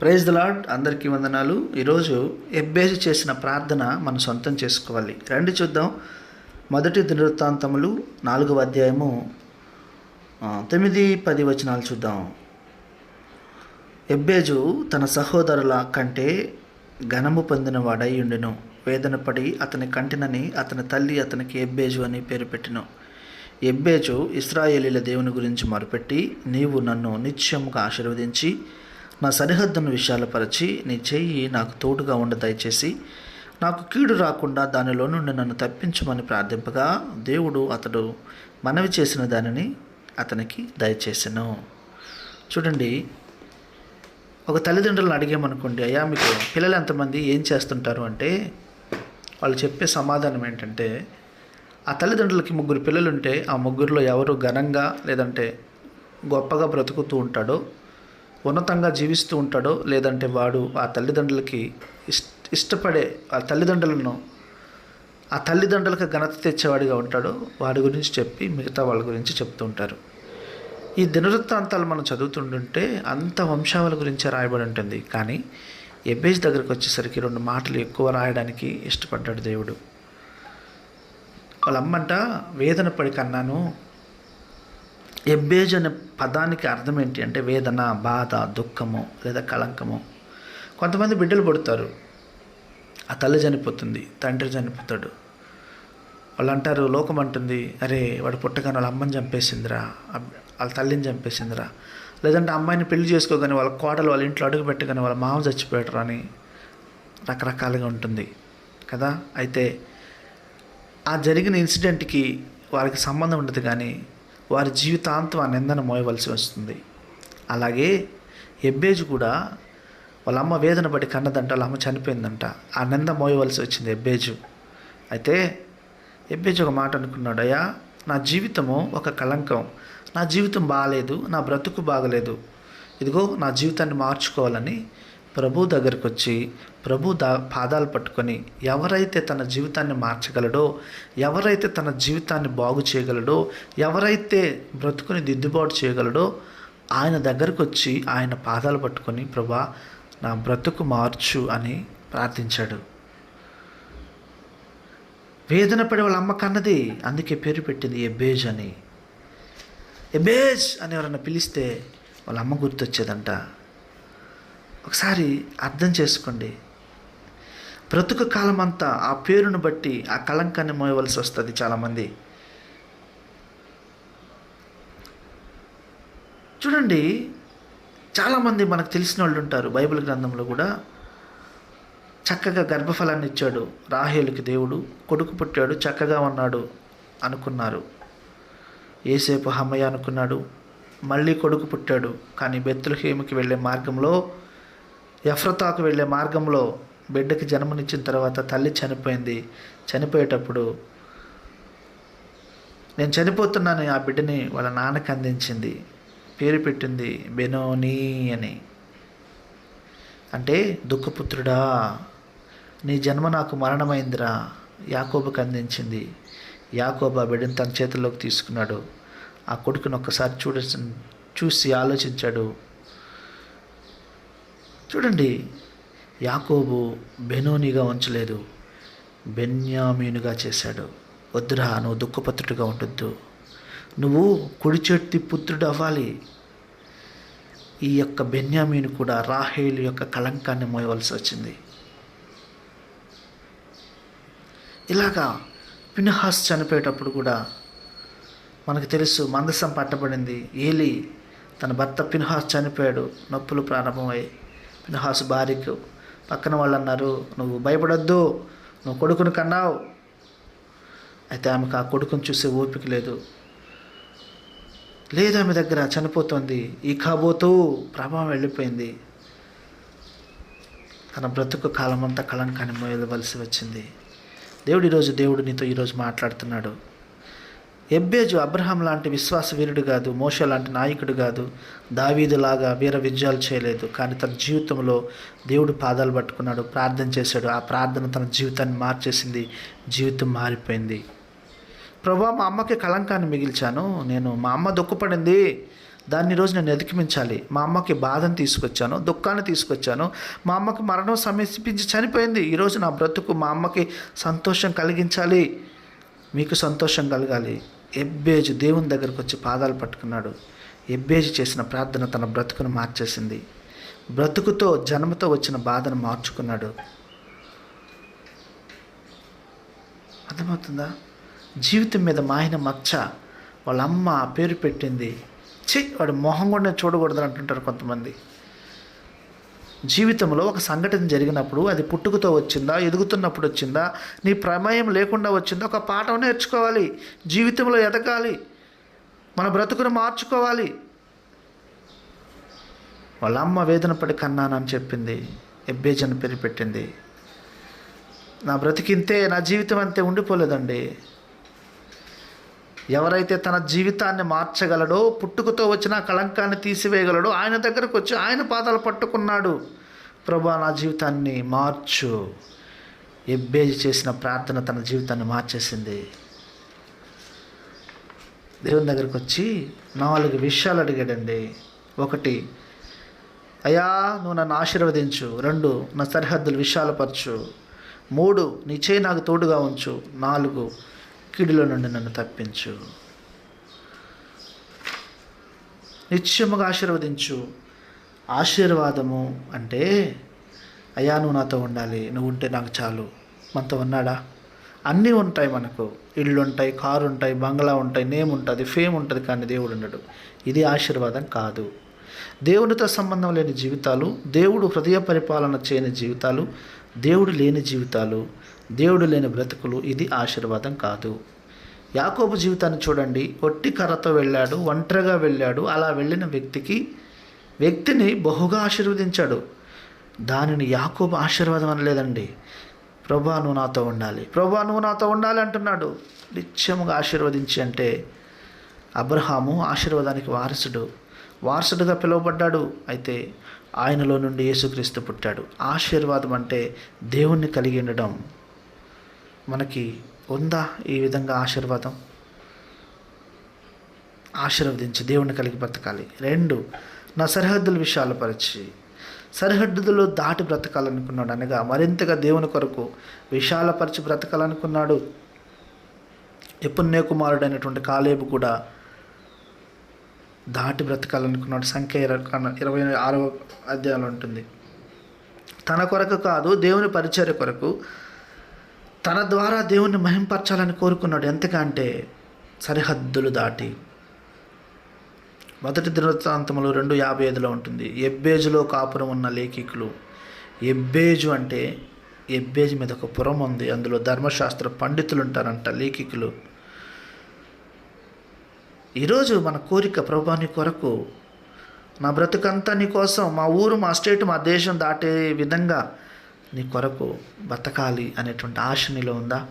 Praise the lord అందరికీ వందనాలు. ఈరోజు ఎబ్బేసి చేసిన ప్రార్థన మనం సొంతం చేసుకోవాలి. రండి చూద్దాం. మొదటి దినవృత్తాంతములు నాలుగవ అధ్యాయము తొమ్మిది పది వచనాలు చూద్దాం. ఎబ్బేజు తన సహోదరుల కంటే ఘనము పొందిన వాడై ఉండును. వేదన పడి అతని కంటినని అతని తల్లి అతనికి ఎబ్బేజు అని పేరు పెట్టిను. ఎబ్బేజు ఇస్రాయేలీల దేవుని గురించి మొరపెట్టి నీవు నన్ను నిత్యముగా ఆశీర్వదించి నా సరిహద్దును విశాలపరచి నీ చెయ్యి నాకు తోడుగా ఉండ దయచేసి. నాకు కీడు రాకుండా దానిలో నుండి నన్ను తప్పించమని ప్రార్థింపగా దేవుడు అతడు మనవి చేసిన దానిని అతనికి దయచేసెను. చూడండి ఒక తల్లిదండ్రులను అడిగామనుకోండి అయ్యా మీకు పిల్లలు ఎంతమంది? ఏం చేస్తుంటారు? అంటే వాళ్ళు చెప్పే సమాధానం ఏంటంటే ఆ తల్లిదండ్రులకి ముగ్గురు పిల్లలు ఉంటే ఆ ముగ్గురులో ఎవరు ఘనంగా లేదంటే గొప్పగా బ్రతుకుతూ ఉంటాడో ఉన్నతంగా జీవిస్తూ ఉంటాడో లేదంటే వాడు ఆ తల్లిదండ్రులకి ఇష్ట ఇష్టపడే ఆ తల్లిదండ్రులను ఆ తల్లిదండ్రులకు ఘనత తెచ్చేవాడిగా ఉంటాడో వాడి గురించి చెప్పి మిగతా వాళ్ళ గురించి చెప్తూ ఉంటారు. ఈ దినవృత్తాంతాలు మనం చదువుతుంటుంటే అంత వంశావళి గురించే రాయబడి ఉంటుంది. కానీ ఎబ్బేజ్ దగ్గరకు వచ్చేసరికి రెండు మాటలు ఎక్కువ రాయడానికి ఇష్టపడ్డాడు దేవుడు. వాళ్ళ అమ్మంట వేదన పడి కన్నాను ఎబ్బేజ్ అనే పదానికి అర్థం ఏంటి అంటే వేదన బాధ దుఃఖము లేదా కళంకము. కొంతమంది బిడ్డలు పుడతారు. ఆ తల్లి చనిపోతుంది తండ్రి చనిపోతాడు. వాళ్ళు అంటారు లోకం అంటుంది అరే వాడు పుట్టగానే వాళ్ళ అమ్మని చంపేసిందిరా వాళ్ళ తల్లిని చంపేసిందిరా. లేదంటే అమ్మాయిని పెళ్ళి చేసుకోగానే వాళ్ళ కోడలు వాళ్ళ ఇంట్లో అడుగు పెట్టగానే వాళ్ళ మామ చచ్చిపోయాడు అని రకరకాలుగా ఉంటుంది. కదా? అయితే ఆ జరిగిన ఇన్సిడెంట్కి వారికి సంబంధం ఉండదు కానీ వారి జీవితాంతం ఆ నిందను మోయవలసి వస్తుంది. అలాగే ఎబ్బేజు కూడా వాళ్ళ అమ్మ వేదన పడి కన్నదంట వాళ్ళ అమ్మ చనిపోయిందంట. ఆ నింద మోయవలసి వచ్చింది ఎబ్బేజు అయితే ఎబ్బేజు ఒక మాట అనుకున్నాడు అయ్యా నా జీవితము ఒక కళంకం. నా జీవితం బాగాలేదు నా బ్రతుకు బాగలేదు. ఇదిగో నా జీవితాన్ని మార్చుకోవాలని ప్రభు దగ్గరకు వచ్చి ప్రభు దా పాదాలు పట్టుకొని ఎవరైతే తన జీవితాన్ని మార్చగలడో ఎవరైతే తన జీవితాన్ని బాగు చేయగలడో ఎవరైతే బ్రతుకుని దిద్దుబాటు చేయగలడో ఆయన దగ్గరకు వచ్చి ఆయన పాదాలు పట్టుకొని ప్రభా నా బ్రతుకు మార్చు అని ప్రార్థించాడు. వేదన పడే వాళ్ళ అమ్మ కన్నది అందుకే పేరు పెట్టింది ఎబేజ్ అని. ఎబేజ్ అని ఎవరైనా పిలిస్తే వాళ్ళ అమ్మ గుర్తొచ్చేదంట. ఒకసారి అర్థం చేసుకోండి. బ్రతుకు కాలం అంతా ఆ పేరును బట్టి ఆ కళంకాన్ని మోయవలసి వస్తుంది చాలామంది. చూడండి చాలామంది మనకు తెలిసిన వాళ్ళు ఉంటారు బైబిల్ గ్రంథంలో కూడా. చక్కగా గర్భఫలాన్ని ఇచ్చాడు రాహేలుకి దేవుడు కొడుకు పుట్టాడు చక్కగా ఉన్నాడు అనుకున్నారు. ఏసేపు హమ్మయ్య అనుకున్నాడు మళ్ళీ కొడుకు పుట్టాడు కానీ బెత్తులహేమికి వెళ్ళే మార్గంలో ఎఫ్రతాకు వెళ్ళే మార్గంలో బిడ్డకి జన్మనిచ్చిన తర్వాత తల్లి చనిపోయింది. చనిపోయేటప్పుడు నేను చనిపోతున్నాను ఆ బిడ్డని వాళ్ళ నాన్నకి అందించింది. పేరు పెట్టింది బెనోని అని. అంటే దుఃఖపుత్రుడా నీ జన్మ నాకు మరణమైందిరా. యాకోబుకి అందించింది. యాకోబు ఆ బిడ్డను తన చేతుల్లోకి తీసుకున్నాడు. ఆ కొడుకుని ఒక్కసారి చూడ చూసి ఆలోచించాడు. చూడండి యాకోబు బెనోనిగా ఉంచలేదు బెన్యామీనుగా చేశాడు. వద్దురా నువ్వు దుఃఖపత్రుడిగా ఉండొద్దు. నువ్వు కుడి చేతి పుత్రుడు అవ్వాలి ఈ యొక్క బెన్యామీను కూడా రాహేలు యొక్క కళంకాన్ని మోయవలసి వచ్చింది. ఇలాగా పినహాస్ చనిపోయేటప్పుడు కూడా మనకు తెలుసు మందసం పట్టబడింది. ఏలి తన భర్త పినహాస్ చనిపోయాడు. నొప్పులు ప్రారంభమై పినహాస్ భార్యకు. పక్కన వాళ్ళు అన్నారు నువ్వు భయపడొద్దు నువ్వు కొడుకును కన్నావు. అయితే ఆమెకు ఆ కొడుకును చూసే ఓపిక లేదు. లేదు ఆమె దగ్గర చనిపోతుంది ఈ కాబోతూ ప్రభావం వెళ్ళిపోయింది. తన బ్రతుకు కాలం అంతా కళంకాన్ని మోయవలసి వచ్చింది. దేవుడు ఈరోజు దేవుడు నీతో ఈరోజు మాట్లాడుతున్నాడు. ఎబ్బేజు అబ్రహాం లాంటి విశ్వాస వీరుడు కాదు మోష లాంటి నాయకుడు కాదు దావీదులాగా వీర విజయాలు చేయలేదు. కానీ తన జీవితంలో దేవుడు పాదాలు పట్టుకున్నాడు ప్రార్థన చేశాడు. ఆ ప్రార్థన తన జీవితాన్ని మార్చేసింది జీవితం మారిపోయింది. ప్రభా మా అమ్మకి కళంకాన్ని మిగిల్చాను. నేను మా అమ్మ దుఃఖపడింది. దాన్ని రోజు నేను అధిగమించాలి మా అమ్మకి బాధను తీసుకొచ్చాను దుఃఖాన్ని తీసుకొచ్చాను. మా అమ్మకి మరణం సమీపించి చనిపోయింది. ఈరోజు నా బ్రతుకు మా అమ్మకి సంతోషం కలిగించాలి. మీకు సంతోషం కలగాలి. ఎబ్బేజు దేవుని దగ్గరకు వచ్చి పాదాలు పట్టుకున్నాడు. ఎబ్బేజు చేసిన ప్రార్థన తన బ్రతుకును మార్చేసింది. బ్రతుకుతో జన్మతో వచ్చిన బాధను మార్చుకున్నాడు. అర్థమవుతుందా? జీవితం మీద మాయన మచ్చ వాళ్ళ అమ్మ పేరు పెట్టింది. చి వాడి మొహం కూడా చూడకూడదు అంటుంటారు కొంతమంది. జీవితంలో ఒక సంఘటన జరిగినప్పుడు అది పుట్టుకతో వచ్చిందా ఎదుగుతున్నప్పుడు వచ్చిందా నీ ప్రమేయం లేకుండా వచ్చిందా ఒక పాఠం నేర్చుకోవాలి జీవితంలో ఎదగాలి మన బ్రతుకును మార్చుకోవాలి. వాళ్ళ అమ్మ వేదన పడి కన్నానని చెప్పింది ఎబ్బేజన్ పేరు పెట్టింది నా బ్రతికింతే నా జీవితం అంతే ఉండిపోలేదండి. ఎవరైతే తన జీవితాన్ని మార్చగలడో పుట్టుకతో వచ్చిన కళంకాన్ని తీసివేయగలడో ఆయన దగ్గరకు వచ్చి ఆయన పాదాలు పట్టుకున్నాడు. ప్రభా నా జీవితాన్ని మార్చు. ఎబ్బేజి చేసిన ప్రార్థన తన జీవితాన్ని మార్చేసింది. దేవుని దగ్గరకు వచ్చి నాలుగు విషయాలు అడిగాడండి. ఒకటి అయ్యా నువ్వు నన్ను ఆశీర్వదించు. రెండు నా సరిహద్దులు విశాలపరచు. మూడు నీ చేయి నాకు తోడుగా ఉంచు. నాలుగు కిడిలో నుండి నన్ను తప్పించు. నిత్యముగా ఆశీర్వదించు. ఆశీర్వాదము అంటే అయ్యా నువ్వు నాతో ఉండాలి. నువ్వు ఉంటే నాకు చాలు. మనతో ఉన్నాడా? అన్నీ ఉంటాయి మనకు. ఇళ్ళు ఉంటాయి కారు ఉంటాయి బంగ్లా ఉంటాయి నేమ్ ఉంటుంది ఫేమ్ ఉంటుంది కానీ దేవుడు ఉండడు. ఇది ఆశీర్వాదం కాదు. దేవునితో సంబంధం లేని జీవితాలు దేవుడు హృదయ పరిపాలన చేయని జీవితాలు దేవుడు లేని జీవితాలు దేవుడు లేని బ్రతుకులు ఇది ఆశీర్వాదం కాదు. యాకోబు జీవితాన్ని చూడండి. ఒట్టి కర్రతో వెళ్ళాడు ఒంటరిగా వెళ్ళాడు. అలా వెళ్ళిన వ్యక్తికి వ్యక్తిని బహుగా ఆశీర్వదించాడు. దానిని యాకోబు ఆశీర్వాదం అనలేదండి. ప్రభా నువ్వు నాతో ఉండాలి. ప్రభా నువ్వు నాతో ఉండాలి అంటున్నాడు. నిత్యముగా ఆశీర్వదించి అంటే అబ్రహాము ఆశీర్వాదానికి వారసుడు. వారసుడుగా పిలువబడ్డాడు. అయితే ఆయనలో నుండి యేసుక్రీస్తు పుట్టాడు. ఆశీర్వాదం అంటే దేవుణ్ణి కలిగి ఉండడం. మనకి ఉందా ఈ విధంగా ఆశీర్వాదం? ఆశీర్వదించి దేవుణ్ణి కలిగి బ్రతకాలి. రెండు నా సరిహద్దుల విషయాలు పరిచి. సరిహద్దులు దాటి బ్రతకాలనుకున్నాడు అనగా మరింతగా దేవుని కొరకు విశాలపరిచి బ్రతకాలనుకున్నాడు. ఎప్పున్నే కుమారుడైనటువంటి కాలేబు కూడా దాటి బ్రతకాలనుకున్నాడు. సంఖ్య ఇరవై ఇరవై ఆరవ అధ్యాయంలో ఉంటుంది. తన కొరకు కాదు దేవుని పరిచర్య కొరకు తన ద్వారా దేవుణ్ణి మహింపరచాలని కోరుకున్నాడు. ఎంతకంటే సరిహద్దులు దాటి. మొదటి దినవృత్తాంతములు రెండు యాభై ఐదులో ఉంటుంది. ఎబ్బేజులో కాపురం ఉన్న లేఖికులు ఎబ్బేజు అంటే ఎబ్బేజు మీద ఒక పురం ఉంది. అందులో ధర్మశాస్త్ర పండితులు ఉంటారంట లేఖికులు. ఈరోజు మన కోరిక ప్రభాని కొరకు నా బ్రతుకంతా నీ కోసం మా ఊరు మా స్టేట్ మా దేశం దాటే విధంగా నీ కొరకు బతకాలి అనేటువంటి ఆశ నీలో ఉందా?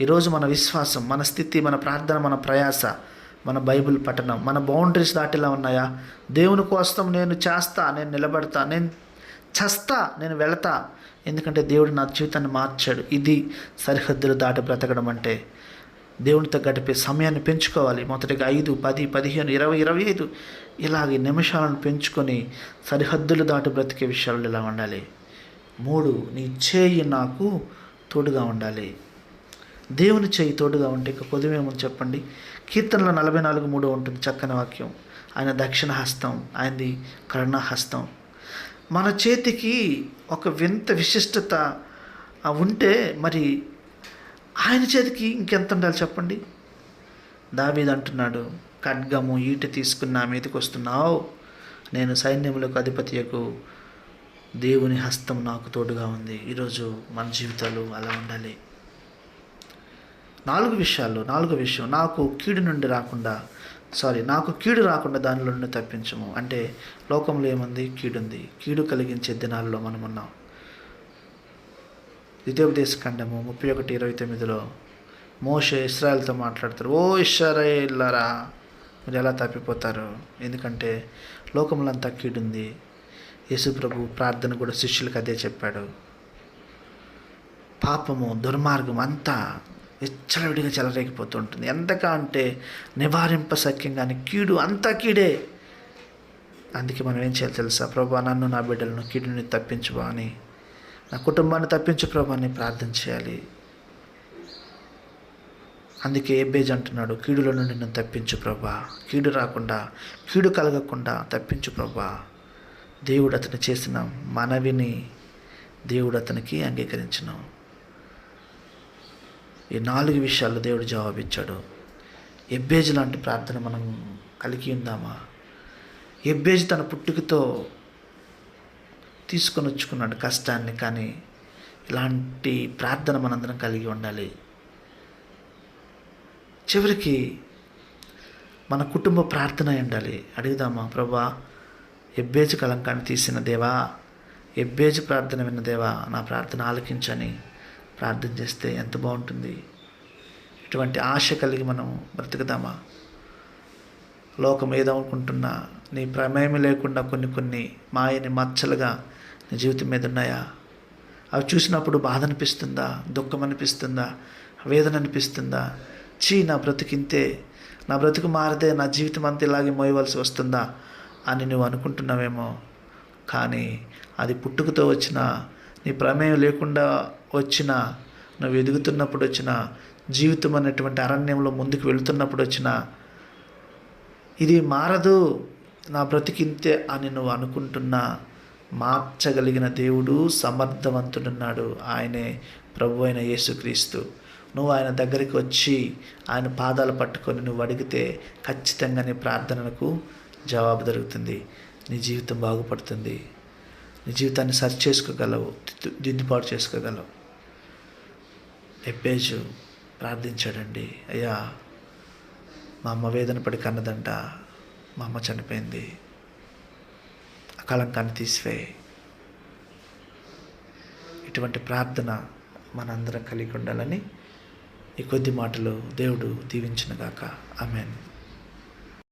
ఈరోజు మన విశ్వాసం మన స్థితి మన ప్రార్థన మన ప్రయాస మన బైబిల్ పఠనం మన బౌండరీస్ దాటిలా ఉన్నాయా? దేవుని కోసం నేను చేస్తా నేను నిలబడతా నేను చస్తా నేను వెళతా. ఎందుకంటే దేవుడు నా జీవితాన్ని మార్చాడు. ఇది సరిహద్దులు దాటి బ్రతకడం అంటే దేవునితో గడిపే సమయాన్ని పెంచుకోవాలి. మొదటిగా ఐదు పది పదిహేను ఇరవై ఇరవై ఐదు. ఇలాగే నిమిషాలను పెంచుకొని సరిహద్దులు దాటి బ్రతికే విషయాలు ఇలా ఉండాలి. మూడు నీ చేయి నాకు తోడుగా ఉండాలి. దేవుని చేయి తోడుగా ఉంటే ఇక పొదువేమో చెప్పండి? కీర్తనలో నలభై నాలుగు మూడు ఉంటుంది చక్కని వాక్యం. ఆయన దక్షిణ హస్తం ఆయనది కరుణహస్తం మన చేతికి ఒక వింత విశిష్టత ఉంటే మరి ఆయన చేతికి ఇంకెంత ఉండాలి చెప్పండి? దావీద్ అంటున్నాడు ఖడ్గము ఈట తీసుకుని నా మీదకి వస్తున్నావు. నేను సైన్యములకు అధిపతియకు దేవుని హస్తం నాకు తోడుగా ఉంది. ఈరోజు మన జీవితాలు అలా ఉండాలి. నాలుగు విషయాలు నాలుగో విషయం నాకు కీడు నుండి రాకుండా సారీ నాకు కీడు రాకుండా దానిలో నుండి తప్పించము. అంటే లోకంలో ఏముంది? కీడుంది. కీడు కలిగించే దినాల్లో మనం ఉన్నాం ద్వితీయోపదేశ ఖండము ముప్పై ఒకటి ఇరవై తొమ్మిదిలో మోషే ఇస్రాయల్తో మాట్లాడతారు. ఓ ఇస్రాయేల్లరా మీరు ఎలా తప్పిపోతారు? ఎందుకంటే లోకంలో అంతా కీడుంది. యేసు ప్రభు ప్రార్థన కూడా శిష్యులకు అదే చెప్పాడు. పాపము దుర్మార్గం అంతా విచ్చలవిడిగా చెలరేగిపోతుంటుంది. ఎంతగా అంటే నివారింప సఖ్యంగాని కీడు అంతా కీడే. అందుకే మనం ఏం చేయాలి తెలుసా? ప్రభా నన్ను నా బిడ్డలను కీడుని తప్పించువా అని నా కుటుంబాన్ని తప్పించు ప్రభాని ప్రార్థన చేయాలి. అందుకే ఏబేజ్ అంటున్నాడు కీడులో నుండి నన్ను తప్పించు ప్రభా. కీడు రాకుండా కీడు కలగకుండా తప్పించు ప్రభా. దేవుడు అతను చేసిన మనవిని దేవుడు అతనికి అంగీకరించను. ఈ నాలుగు విషయాల్లో దేవుడు జవాబిచ్చాడు. ఎబ్బేజ్ లాంటి ప్రార్థన మనం కలిగి ఉందామా? ఎబ్బేజ్ తన పుట్టుకతో తీసుకొని వచ్చుకున్నాడు కష్టాన్ని కానీ ఇలాంటి ప్రార్థన మనందరం కలిగి ఉండాలి. చివరికి మన కుటుంబ ప్రార్థన ఉండాలి. అడుగుదామా ప్రభా? ఎబ్బేజు కలంకాన్ని తీసిన దేవా ఎబ్బేజు ప్రార్థన విన్న దేవా నా ప్రార్థన ఆలకించని ప్రార్థన చేస్తే ఎంత బాగుంటుంది? ఇటువంటి ఆశ కలిగి మనం బ్రతుకుదామా? లోకం ఏదనుకుంటున్నా నీ ప్రమేయం లేకుండా కొన్ని కొన్ని మాయని మచ్చలుగా నీ జీవితం మీద ఉన్నాయా? అవి చూసినప్పుడు బాధ అనిపిస్తుందా? దుఃఖం అనిపిస్తుందా? వేదన అనిపిస్తుందా? చీ నా బ్రతికింతే నా బ్రతుకు మారితే నా జీవితం అంతా ఇలాగే మోయవలసి వస్తుందా? అని నువ్వు అనుకుంటున్నావేమో. కానీ అది పుట్టుకతో వచ్చిన నీ ప్రమేయం లేకుండా వచ్చిన నువ్వు ఎదుగుతున్నప్పుడు వచ్చిన జీవితం అనేటువంటి అరణ్యంలో ముందుకు వెళుతున్నప్పుడు వచ్చిన ఇది మారదు నా బ్రతికింతే అని నువ్వు అనుకుంటున్నా మార్చగలిగిన దేవుడు సమర్థవంతుడున్నాడు ఆయనే ప్రభు అయిన యేసుక్రీస్తు. నువ్వు ఆయన దగ్గరికి వచ్చి ఆయన పాదాలు పట్టుకొని నువ్వు అడిగితే ఖచ్చితంగా నీ ప్రార్థనలకు జవాబు దొరుకుతుంది. నీ జీవితం బాగుపడుతుంది. నీ జీవితాన్ని సరి చేసుకోగలవు. దిద్దు- దిద్దుబాటు చేసుకోగలవు. ఎప్పేజు ప్రార్థించాడండి. అయ్యా మా అమ్మ వేదన పడి కన్నదంట. మా అమ్మ చనిపోయింది. ఆ కళంకాన్ని తీసివేయి ఇటువంటి ప్రార్థన మనందరం కలిగి ఉండాలని ఈ కొద్ది మాటలు దేవుడు దీవించినగాక. ఆమెన్.